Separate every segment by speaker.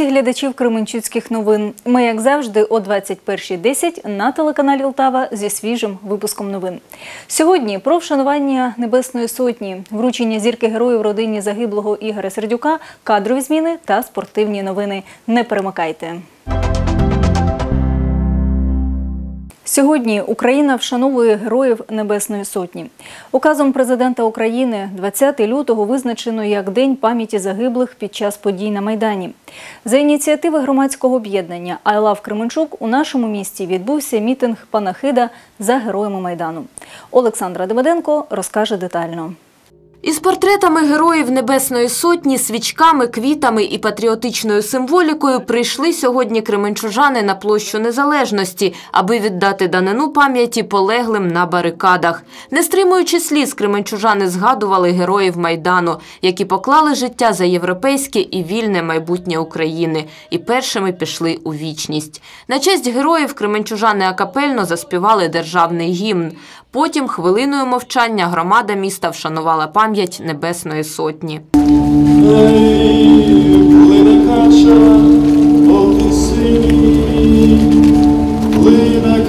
Speaker 1: всіх глядачів Кременчуцьких новин. Ми, як завжди, о 21.10 на телеканалі Лтава зі свіжим випуском новин. Сьогодні про вшанування Небесної Сотні, вручення зірки героїв родині загиблого Ігоря Сердюка, кадрові зміни та спортивні новини. Не перемикайте. Сьогодні Україна вшановує героїв Небесної Сотні. Указом президента України 20 лютого визначено як День пам'яті загиблих під час подій на Майдані. За ініціативи громадського об'єднання Айлав Кременчук» у нашому місті відбувся мітинг панахида за героями Майдану. Олександра Демеденко розкаже детально.
Speaker 2: Із портретами героїв Небесної Сотні, свічками, квітами і патріотичною символікою прийшли сьогодні кременчужани на площу Незалежності, аби віддати данину пам'яті полеглим на барикадах. Не стримуючи сліз, кременчужани згадували героїв Майдану, які поклали життя за європейське і вільне майбутнє України, і першими пішли у вічність. На честь героїв кременчужани акапельно заспівали державний гімн. Потім хвилиною мовчання громада міста вшанувала пам'ять Небесної Сотні.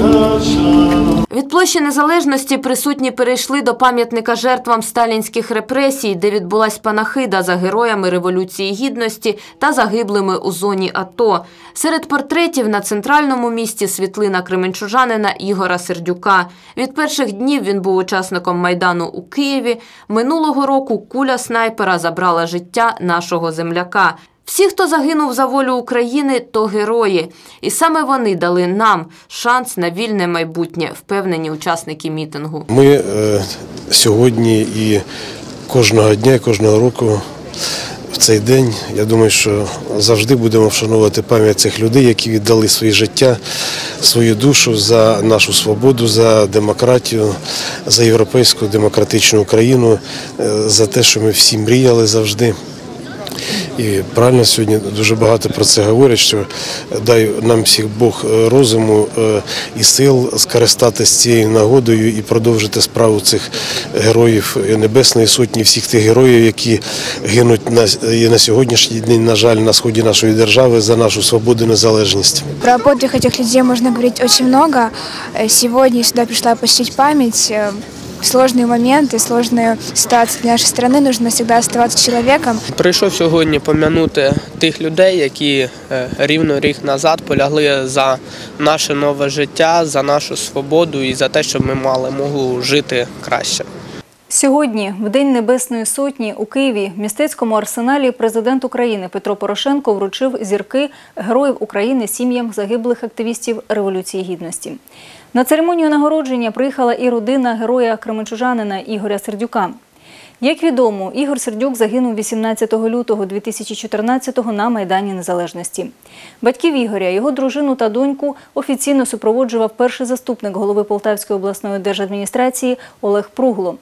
Speaker 3: Кача
Speaker 2: Від площі Незалежності присутні перейшли до пам'ятника жертвам сталінських репресій, де відбулась панахида за героями Революції Гідності та загиблими у зоні АТО. Серед портретів на центральному місці світлина кременчужанина Ігора Сердюка. Від перших днів він був учасником Майдану у Києві. Минулого року куля снайпера забрала життя нашого земляка. Всі, хто загинув за волю України, то герої. І саме вони дали нам шанс на вільне майбутнє, впевнені учасники мітингу.
Speaker 4: Ми е, сьогодні і кожного дня, і кожного року в цей день, я думаю, що завжди будемо вшановувати пам'ять цих людей, які віддали своє життя, свою душу за нашу свободу, за демократію, за європейську демократичну Україну, е, за те, що ми всі мріяли завжди. І правильно сьогодні дуже багато про це говорять, що дай нам всіх Бог е, розуму е, і сил скористатися цією нагодою і продовжити справу цих героїв Небесної Сотні, всіх тих героїв, які гинуть на, і на сьогоднішній день, на жаль, на сході нашої держави за нашу свободу і незалежність.
Speaker 5: Про подвиг этих людей можно говорить очень много. Э, Сегодня я сюда память Э, В сложные моменты, сложные ситуации для нашей страны нужно всегда оставаться человеком.
Speaker 6: Прийшов сьогодні пом'янути тих людей, які е, рівно рік назад полягли за наше нове життя, за нашу свободу і за те, щоб ми мали могу жити краще.
Speaker 1: Сьогодні, в День Небесної Сотні, у Києві, в містецькому арсеналі, президент України Петро Порошенко вручив зірки Героїв України сім'ям загиблих активістів Революції Гідності. На церемонію нагородження приїхала і родина героя Кременчужанина Ігоря Сердюка. Як відомо, Ігор Сердюк загинув 18 лютого 2014-го на Майдані Незалежності. Батьків Ігоря, його дружину та доньку офіційно супроводжував перший заступник голови Полтавської обласної держадміністрації Олег Пругло.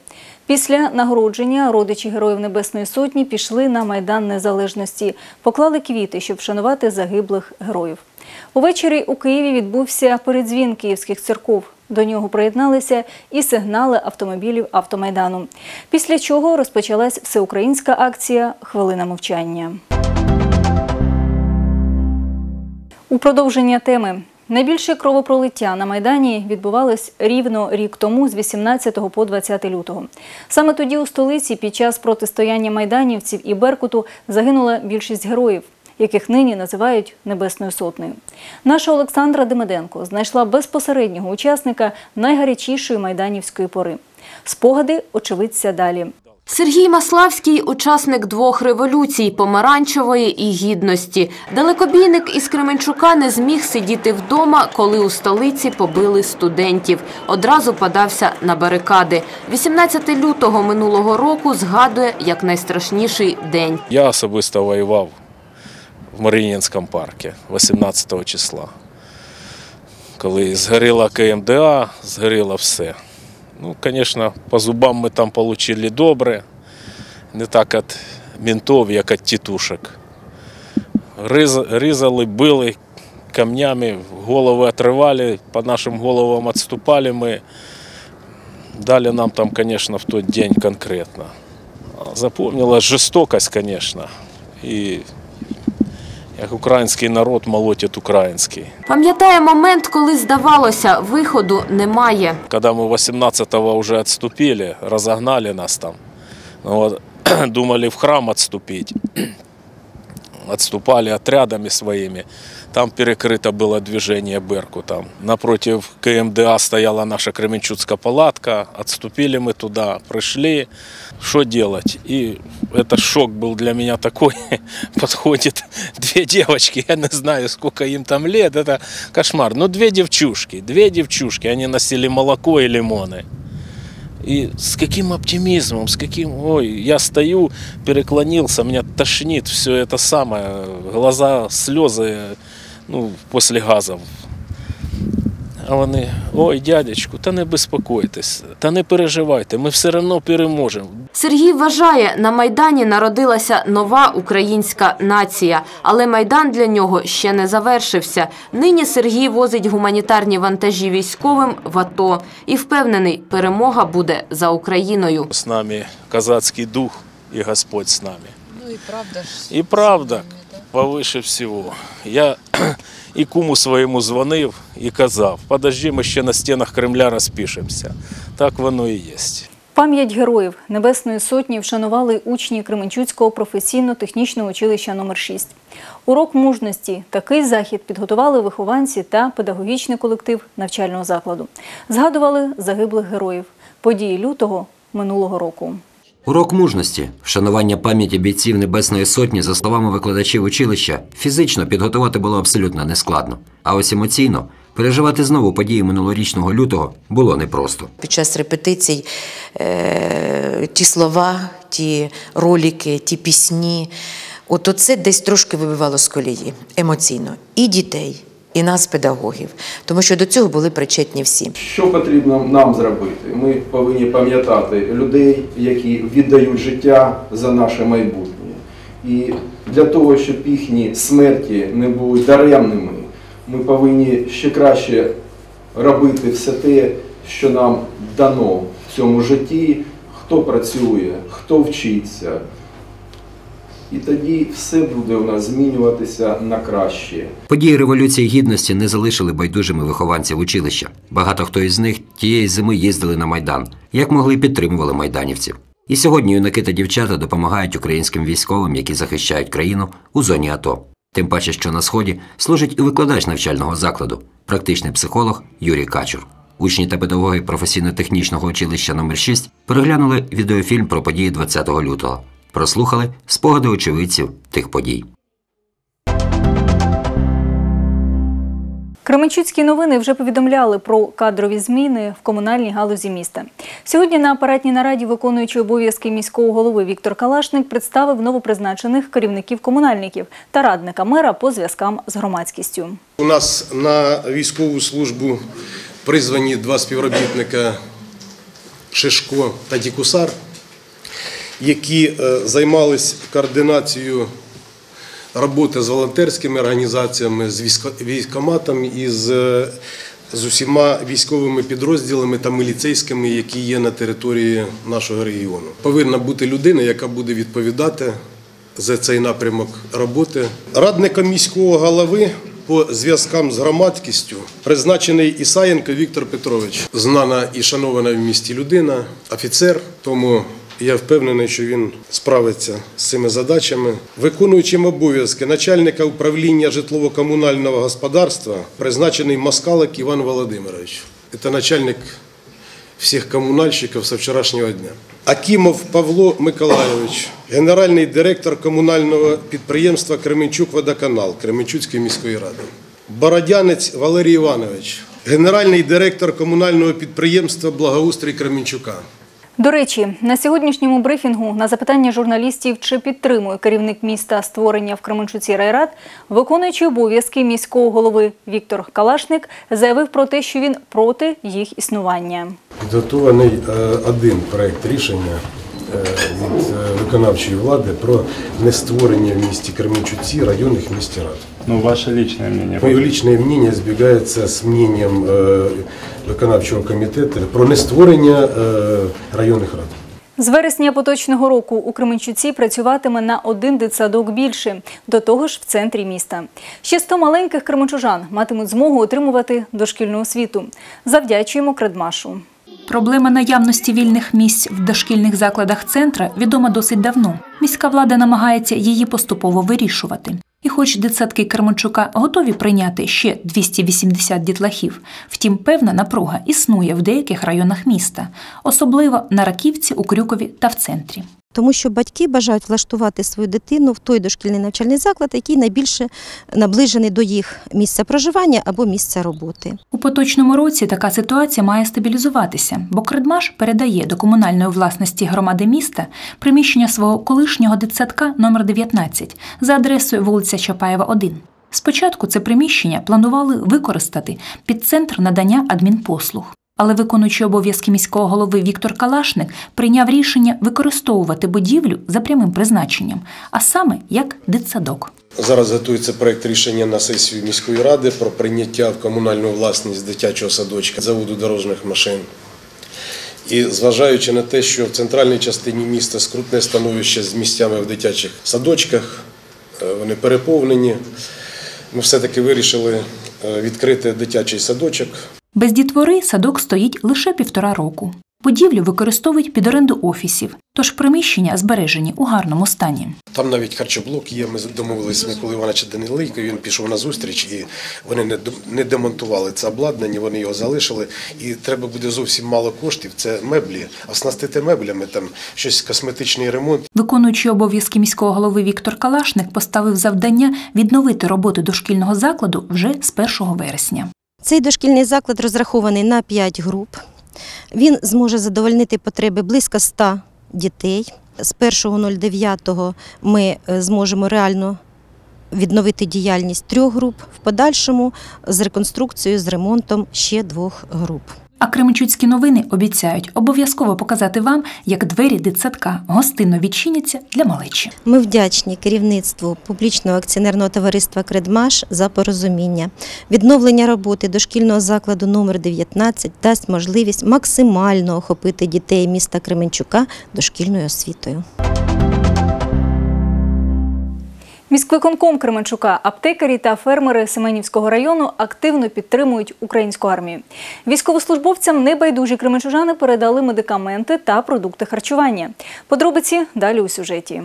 Speaker 1: Після нагородження родичі Героїв Небесної Сотні пішли на Майдан Незалежності, поклали квіти, щоб вшанувати загиблих героїв. Увечері у Києві відбувся передзвін київських церков. До нього приєдналися і сигнали автомобілів автомайдану. Після чого розпочалась всеукраїнська акція Хвилина мовчання. У продовження теми. Найбільше кровопролиття на Майдані відбувалось рівно рік тому з 18 по 20 лютого. Саме тоді у столиці під час протистояння майданівців і Беркуту загинула більшість героїв, яких нині називають Небесною Сотнею. Наша Олександра Демиденко знайшла безпосереднього учасника найгарячішої майданівської пори. Спогади очевидця далі.
Speaker 2: Сергій Маславський – учасник двох революцій – помаранчевої і гідності. Далекобійник із Кременчука не зміг сидіти вдома, коли у столиці побили студентів. Одразу подався на барикади. 18 лютого минулого року згадує як найстрашніший день.
Speaker 7: Я особисто воював в Маріїнському парку 18 числа. Коли згоріла КМДА, згоріло все. Ну, звісно, по зубам ми там отримали добре, не так від ментов, як від тітушок. Різали, били камнями, голови отривали, по нашим головам відступали ми. Дали нам там, конечно, в тот день конкретно. Запомнилась жестокость, конечно. И Як український народ молотить український.
Speaker 2: Пам'ятає момент, коли здавалося, виходу немає.
Speaker 7: Коли ми 18-го вже відступили, розогнали нас там, ну вот, думали в храм відступити. отступали отрядами своими. Там перекрыто было движение Берку. Там. Напротив КМДА стояла наша Кременчуцкая палатка. Отступили мы туда, пришли. Что делать? И это шок был для меня такой. Подходит две девочки, я не знаю, сколько им там лет. Это кошмар. Ну, две девчушки, две девчушки. Они носили молоко и лимоны. И с каким оптимизмом, с каким... Ой, я стою, переклонился, меня тошнит все это самое. Глаза, слезы, ну, после газов. А вони, ой, дядечку, та не безпокойтесь, та не переживайте, ми все одно переможемо.
Speaker 2: Сергій вважає, на Майдані народилася нова українська нація, але Майдан для нього ще не завершився. Нині Сергій возить гуманітарні вантажі військовим в АТО і впевнений, перемога буде за Україною.
Speaker 7: З нами козацький дух і Господь з нами.
Speaker 8: Ну и правда ж.
Speaker 7: І правда, повише всього. Я і куму своєму дзвонив і казав, подожди, ми ще на стінах Кремля розпишемося. Так воно і є.
Speaker 1: Пам'ять героїв Небесної Сотні вшанували учні Кременчуцького професійно-технічного училища номер 6 Урок мужності. Такий захід підготували вихованці та педагогічний колектив навчального закладу. Згадували загиблих героїв. Події лютого минулого року.
Speaker 9: Урок мужності, вшанування пам'яті бійців Небесної Сотні, за словами викладачів училища, фізично підготувати було абсолютно нескладно. А ось емоційно переживати знову події минулорічного лютого було непросто.
Speaker 8: Під час репетицій е, ті слова, ті ролики, ті пісні. От оце десь трошки вибивало з колії емоційно. І дітей, і нас, педагогів. Тому що до цього були причетні всі.
Speaker 10: Що потрібно нам зробити? Ми повинні пам'ятати людей, які віддають життя за наше майбутнє. І для того, щоб їхні смерті не були даремними, ми повинні ще краще робити все те, що нам дано в цьому житті, хто працює, хто вчиться. І тоді все буде у нас змінюватися на краще.
Speaker 9: Події Революції Гідності не залишили байдужими вихованців училища. Багато хто із них тієї зими їздили на Майдан, як могли підтримували майданівців. І сьогодні юнаки та дівчата допомагають українським військовим, які захищають країну у зоні АТО. Тим паче, що на сході служить і викладач навчального закладу, практичний психолог Юрій Качур. Учні та педагоги професійно-технічного училища номер 6 переглянули відеофільм про події 20 лютого. Прослухали спогади очевидців тих подій.
Speaker 1: Кременчуцькі новини вже повідомляли про кадрові зміни в комунальній галузі міста. Сьогодні на апаратній нараді виконуючий обов'язки міського голови Віктор Калашник представив новопризначених керівників комунальників та радника мера по зв'язкам з громадськістю.
Speaker 4: У нас на військову службу призвані два співробітника Шишко та Дікусар, які е, займались координацією роботи з волонтерськими організаціями, з військо- військкоматом і з, е, з усіма військовими підрозділами та міліцейськими, які є на території нашого регіону. Повинна бути людина, яка буде відповідати за цей напрямок роботи. Радником міського голови по зв'язкам з громадськістю призначений Ісаєнко Віктор Петрович, знана і шанована в місті людина, офіцер. Тому я впевнений, що він справиться з цими задачами. Виконуючим обов'язки начальника управління житлово-комунального господарства призначений Москалик Іван Володимирович. Це начальник всіх комунальщиків з вчорашнього дня. Акімов Павло Миколайович, генеральний директор комунального підприємства Кременчук Водоканал Кременчуцької міської ради. Бородянець Валерій Іванович, генеральний директор комунального підприємства Благоустрій Кременчука.
Speaker 1: До речі, на сьогоднішньому брифінгу на запитання журналістів, чи підтримує керівник міста створення в Кременчуці райрад, виконуючий обов'язки міського голови Віктор Калашник заявив про те, що він проти їх існування.
Speaker 4: Підготований е, один проект рішення е, від е, виконавчої влади про нестворення в місті Кременчуці районних міських рад.
Speaker 3: Ну, ваше личное мнение.
Speaker 4: Мое личное мнение збігається з мнением е, виконавчого комітету про нестворення е, районних рад.
Speaker 1: З вересня поточного року у Кременчуці працюватиме на один дитсадок більше, до того ж в центрі міста. Ще 100 маленьких кременчужан матимуть змогу отримувати дошкільну освіту. Завдячуємо Кредмашу.
Speaker 11: Проблема наявності вільних місць в дошкільних закладах центра відома досить давно. Міська влада намагається її поступово вирішувати. І хоч дитсадки Керманчука готові прийняти ще 280 дітлахів, втім певна напруга існує в деяких районах міста, особливо на Раківці, у Крюкові та в центрі.
Speaker 12: Тому що батьки бажають влаштувати свою дитину в той дошкільний навчальний заклад, який найбільше наближений до їх місця проживання або місця роботи.
Speaker 11: У поточному році така ситуація має стабілізуватися, бо Кредмаш передає до комунальної власності громади міста приміщення свого колишнього дитсадка номер 19 за адресою вулиця Чапаєва, 1. Спочатку це приміщення планували використати під центр надання адмінпослуг. Але виконуючий обов'язки міського голови Віктор Калашник прийняв рішення використовувати будівлю за прямим призначенням, а саме як дитсадок.
Speaker 4: Зараз готується проект рішення на сесію міської ради про прийняття в комунальну власність дитячого садочка заводу дорожніх машин. І зважаючи на те, що в центральній частині міста скрутне становище з місцями в дитячих садочках, е, вони переповнені, ми все-таки вирішили е, відкрити дитячий садочок
Speaker 11: Без дітвори садок стоїть лише півтора року. Будівлю використовують під оренду офісів, тож приміщення збережені у гарному стані.
Speaker 4: Там навіть харчоблок є. Ми домовилися з Миколою Івановича Данилийко, він пішов на зустріч, і вони не демонтували це обладнання, вони його залишили. І треба буде зовсім мало коштів. Це меблі, оснастити меблями, там щось косметичний ремонт.
Speaker 11: Виконуючий обов'язки міського голови Віктор Калашник поставив завдання відновити роботу дошкільного закладу вже з 1 вересня.
Speaker 12: Цей дошкільний заклад розрахований на 5 груп. Він зможе задовольнити потреби близько 100 дітей. З 1.09 ми е, зможемо реально відновити діяльність трьох груп, в подальшому з реконструкцією, з ремонтом ще двох груп.
Speaker 11: А Кременчуцькі новини обіцяють обов'язково показати вам, як двері дитсадка гостинно відчиняться для малечі.
Speaker 12: Ми вдячні керівництву публічного акціонерного товариства Кредмаш за порозуміння. Відновлення роботи дошкільного закладу номер 19 дасть можливість максимально охопити дітей міста Кременчука дошкільною освітою.
Speaker 1: Міськвиконком Кременчука, аптекарі та фермери Семенівського району активно підтримують українську армію. Військовослужбовцям небайдужі кременчужани передали медикаменти та продукти харчування. Подробиці далі у сюжеті.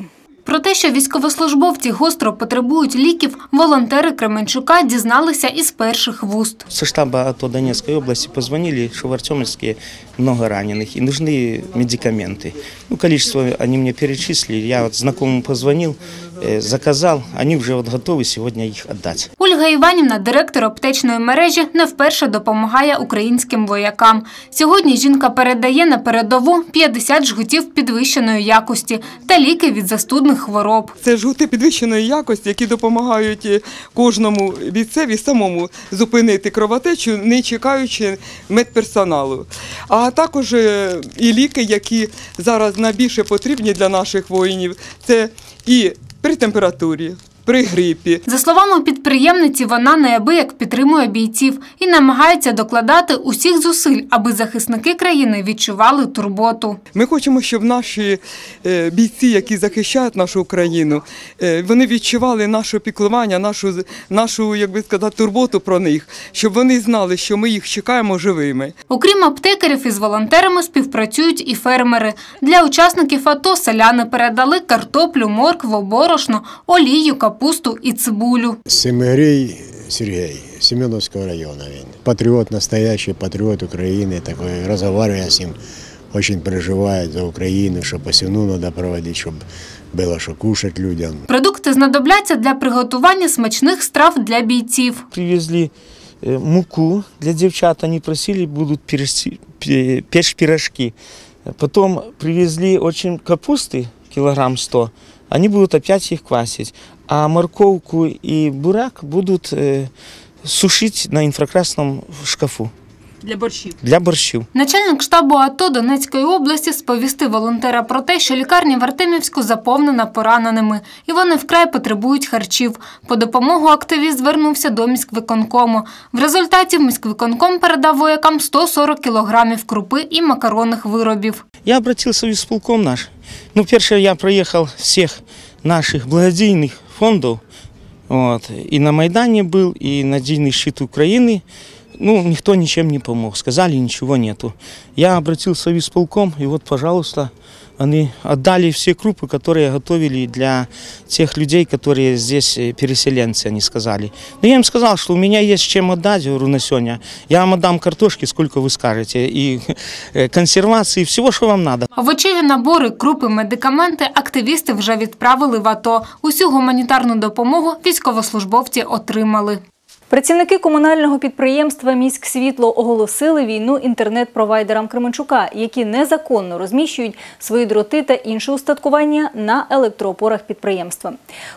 Speaker 13: Про те, що військовослужбовці гостро потребують ліків, волонтери Кременчука дізналися із перших вуст.
Speaker 14: Со штаба АТО Донецкой области позвонили, что в Артемовске много раненых и нужны медикаменты. Ну, количество они мне перечислили, я вот знакомому позвонил, э, заказал, они уже вот готовы сегодня их отдать.
Speaker 13: Ольга Іванівна, директор аптечної мережі, не вперше допомагає українським воякам. Сьогодні жінка передає на передову 50 жгутів підвищеної якості та ліки від застудних хвороб.
Speaker 15: Це жгути підвищеної якості, які допомагають е, кожному бійцеві самому зупинити кровотечу, не чекаючи медперсоналу. А також е, і ліки, які зараз найбільше потрібні для наших воїнів, це і при температурі, при грипі.
Speaker 13: За словами підприємниці, вона неабияк підтримує бійців і намагається докладати усіх зусиль, аби захисники країни відчували турботу.
Speaker 15: Ми хочемо, щоб наші е, бійці, які захищають нашу країну, е, вони відчували наше піклування, нашу, нашу, як би сказати, турботу про них, щоб вони знали, що ми їх чекаємо живими.
Speaker 13: Окрім аптекарів, із волонтерами співпрацюють і фермери. Для учасників АТО селяни передали картоплю, моркву, борошно, олію, капусту і цибулю.
Speaker 16: Семигрей Сергей, Семеновского района. він. Патриот, настоящий патриот Украины, такой, разговаривая с ним, очень переживает за Украину, что посевну надо проводить, чтобы было что кушать людям.
Speaker 13: Продукти знадобляться для приготування смачних страв для бійців.
Speaker 14: Привезли э, муку для девчат, они просили, будут перешти- пе- печь пирожки. Потом привезли очень капусты, килограмм 100, они будут опять их квасить. А морковку и бурак будут э, сушить на инфракрасном шкафу
Speaker 17: Для борщів.
Speaker 14: для борщів.
Speaker 13: Начальник штабу АТО Донецької області сповістив волонтера про те, що лікарня в Артемівську заповнена пораненими, і вони вкрай потребують харчів. По допомогу активіст звернувся до міськвиконкому. В результаті міськвиконком передав воякам 140 кілограмів крупи і макаронних виробів.
Speaker 14: Я обратился в исполком наш. Ну, перше, я проехал всех наших благодійных фондов. Вот. И на Майдане был, и на День щит Украины. Ну, никто ничем не помог. Сказали, ничего нету. Я обратился в исполком, и вот, пожалуйста, они отдали все крупы, которые готовили для тех людей, которые здесь э, переселенцы, они сказали. Но я им сказал, что у меня есть чем отдать, говорю, на сегодня. Я вам отдам картошки, сколько вы скажете, и э, консервации, всего, что вам надо.
Speaker 13: Овочеві набори, крупи, медикаменти активісти вже відправили в АТО. Усю гуманітарну допомогу військовослужбовці отримали.
Speaker 1: Працівники комунального підприємства «Міськсвітло» оголосили війну інтернет-провайдерам Кременчука, які незаконно розміщують свої дроти та інше устаткування на електроопорах підприємства.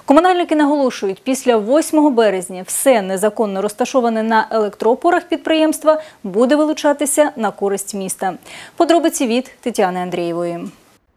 Speaker 1: Комунальники наголошують, після 8 березня все незаконно розташоване на електроопорах підприємства буде вилучатися на користь міста. Подробиці від Тетяни Андрієвої.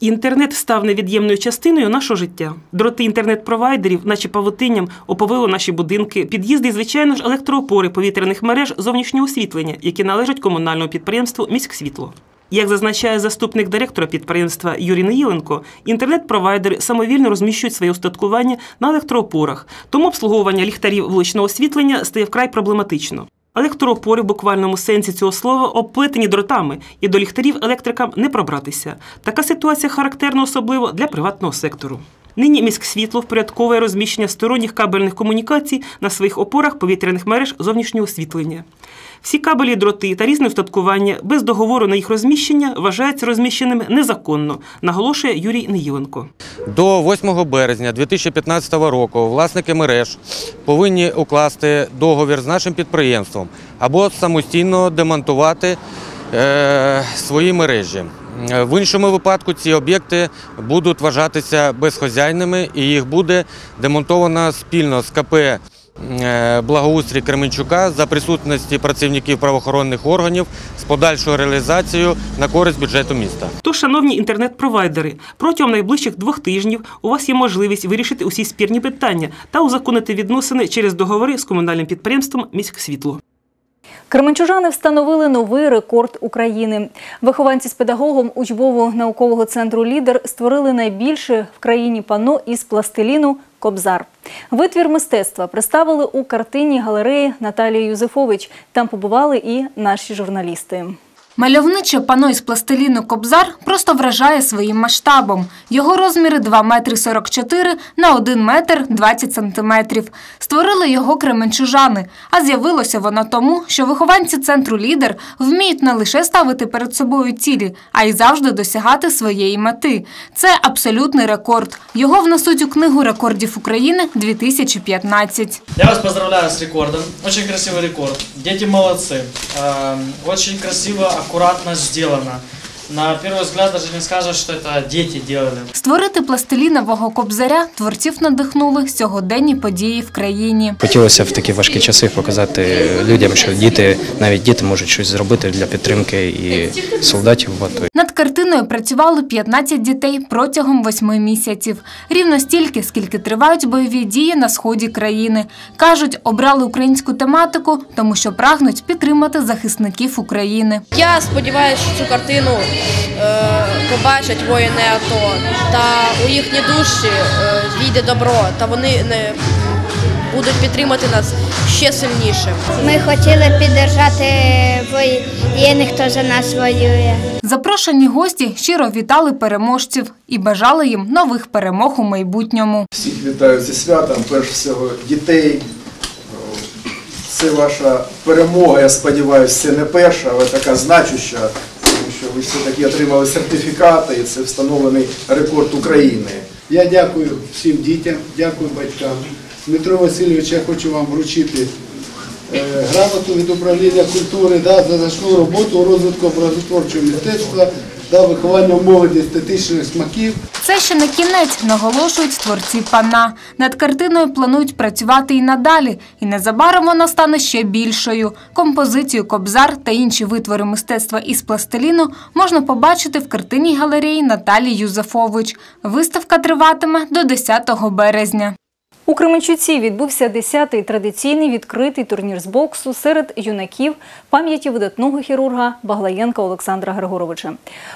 Speaker 18: Інтернет став невід'ємною частиною нашого життя. Дроти інтернет-провайдерів, наче павутинням, оповило наші будинки, під'їзди і, звичайно ж, електроопори повітряних мереж зовнішнього освітлення, які належать комунальному підприємству «Міськсвітло». Як зазначає заступник директора підприємства Юрій Неїленко, інтернет-провайдери самовільно розміщують своє устаткування на електроопорах, тому обслуговування ліхтарів вуличного освітлення стає вкрай проблематично. Електроопори в буквальному сенсі цього слова оплетені дротами, і до ліхтарів електрикам не пробратися. Така ситуація характерна особливо для приватного сектору. Нині міськсвітло впорядковує розміщення сторонніх кабельних комунікацій на своїх опорах повітряних мереж зовнішнього освітлення. Всі кабелі, дроти та різне устаткування без договору на їх розміщення вважаються розміщеними незаконно, наголошує Юрій Неїленко.
Speaker 19: До 8 березня 2015 року власники мереж повинні укласти договір з нашим підприємством або самостійно демонтувати е, свої мережі. Е, В іншому випадку ці об'єкти будуть вважатися безхозяйними і їх буде демонтовано спільно з КП е, Благоустрій Кременчука за присутності працівників правоохоронних органів з подальшою реалізацією на користь бюджету міста.
Speaker 18: Тож, шановні інтернет-провайдери, протягом найближчих двох тижнів у вас є можливість вирішити усі спірні питання та узаконити відносини через договори з комунальним підприємством «Міськсвітло».
Speaker 1: Кременчужани встановили новий рекорд України. Вихованці з педагогом учбово-наукового центру Лідер створили найбільше в країні пано із пластиліну Кобзар. Витвір мистецтва представили у картині галереї Наталії Юзефович. Там побували і наші журналісти.
Speaker 13: Мальовниче пано із пластиліну «Кобзар» просто вражає своїм масштабом. Його розміри 2 метри 44 на 1 метр 20 сантиметрів. Створили його кременчужани. А з'явилося воно тому, що вихованці центру «Лідер» вміють не лише ставити перед собою цілі, а й завжди досягати своєї мети. Це абсолютний рекорд. Його внесуть у Книгу рекордів України 2015.
Speaker 20: Я вас поздравляю с рекордом. Очень красивый рекорд. Дети молодцы. Эм, Очень красиво, аккуратно сделано. На первый взгляд даже не скажешь, что это дети делали.
Speaker 13: Створити пластилінового кобзаря творців надихнули сьогоденні події в країні.
Speaker 21: Хотілося в такі важкі часи показати людям, що діти, навіть діти можуть щось зробити для підтримки і солдатів в АТО.
Speaker 13: Над картиною працювали 15 дітей протягом восьми місяців. Рівно стільки, скільки тривають бойові дії на сході країни. Кажуть, обрали українську тематику, тому що прагнуть підтримати захисників України.
Speaker 22: Я сподіваюся, що цю картину побачать воїни АТО, та у їхні душі е, війде добро, та вони не будуть підтримати нас ще сильніше.
Speaker 23: Ми хотіли підтримати воєнних, хто за нас воює.
Speaker 13: Запрошені гості щиро вітали переможців і бажали їм нових перемог у майбутньому.
Speaker 10: Всіх вітаю зі святом, перш всього дітей. Це ваша перемога, я сподіваюся, це не перша, але така значуща, ви все-таки отримали сертифікати і це встановлений рекорд України.
Speaker 24: Я дякую всім дітям, дякую батькам. Дмитро Васильович, я хочу вам вручити е, грамоту від управління культури да, за значну роботу у розвитку образотворчого мистецтва да, виховання в молоді естетичних смаків.
Speaker 13: Це ще не кінець, наголошують творці пана. Над картиною планують працювати і надалі, і незабаром вона стане ще більшою. Композицію «Кобзар» та інші витвори мистецтва із пластиліну можна побачити в картинній галереї Наталії Юзефович. Виставка триватиме до 10 березня.
Speaker 1: У Кременчуці відбувся 10-й традиційний відкритий турнір з боксу серед юнаків пам'яті видатного хірурга Баглаєнка Олександра Григоровича.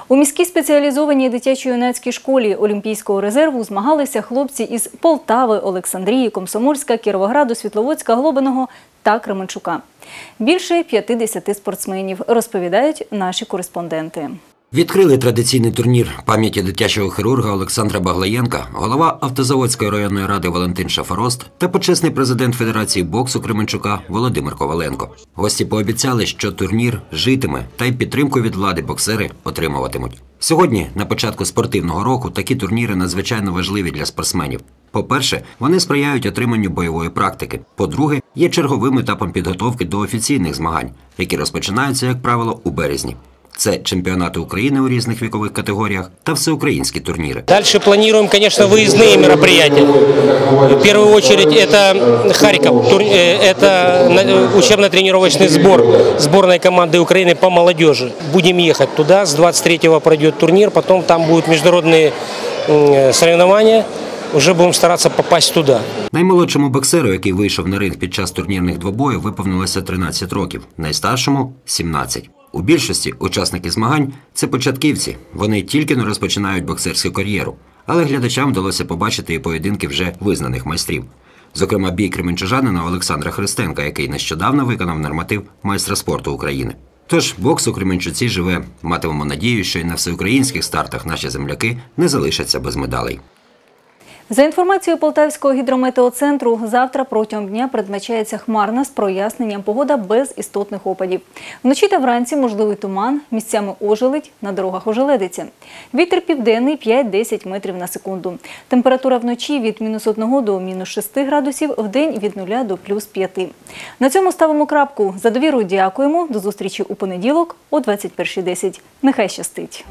Speaker 1: У міській спеціалізованій дитячо-юнацькій школі Олімпійського резерву змагалися хлопці із Полтави, Олександрії, Комсомольська, Кіровограду, Світловодська, Глобиного та Кременчука. Більше 50 спортсменів, розповідають наші кореспонденти.
Speaker 9: Відкрили традиційний турнір пам'яті дитячого хірурга Олександра Баглаєнка, голова Автозаводської районної ради Валентин Шафарост та почесний президент Федерації боксу Кременчука Володимир Коваленко. Гості пообіцяли, що турнір житиме та й підтримку від влади боксери отримуватимуть. Сьогодні, на початку спортивного року, такі турніри надзвичайно важливі для спортсменів. По-перше, вони сприяють отриманню бойової практики. По-друге, є черговим етапом підготовки до офіційних змагань, які розпочинаються, як правило, у березні. Це чемпіонати України у різних вікових категоріях та всеукраїнські турніри.
Speaker 25: Дальше планируем, конечно, выездные мероприятия. В первую очередь это Харьков, тур- э, это на- учебно-тренировочный сбор сборной команды Украины по молодежи. Будем ехать туда, с 23-го пройдет турнир, потом там будут международные м, соревнования, уже будем стараться попасть туда.
Speaker 9: Наймолодшому боксеру, який вийшов на ринг під час турнірних двобоїв, виповнилося 13 років, найстаршому 17. У більшості учасники змагань це початківці. Вони тільки не розпочинають боксерську кар'єру, але глядачам вдалося побачити і поєдинки вже визнаних майстрів. Зокрема, бій кременчужанина Олександра Христенка, який нещодавно виконав норматив майстра спорту України. Тож бокс у Кременчуці живе. Матимемо надію, що і на всеукраїнських стартах наші земляки не залишаться без медалей.
Speaker 1: За інформацією Полтавського гідрометеоцентру, завтра протягом дня передбачається хмарна з проясненням погода без істотних опадів. Вночі та вранці можливий туман, місцями ожеледь, на дорогах ожеледиться. Вітер південний 5-10 метрів на секунду. Температура вночі від мінус 1 до мінус 6 градусів, в день від 0 до плюс 5. На цьому ставимо крапку. За довіру дякуємо. До зустрічі у понеділок о 21.10. Нехай щастить!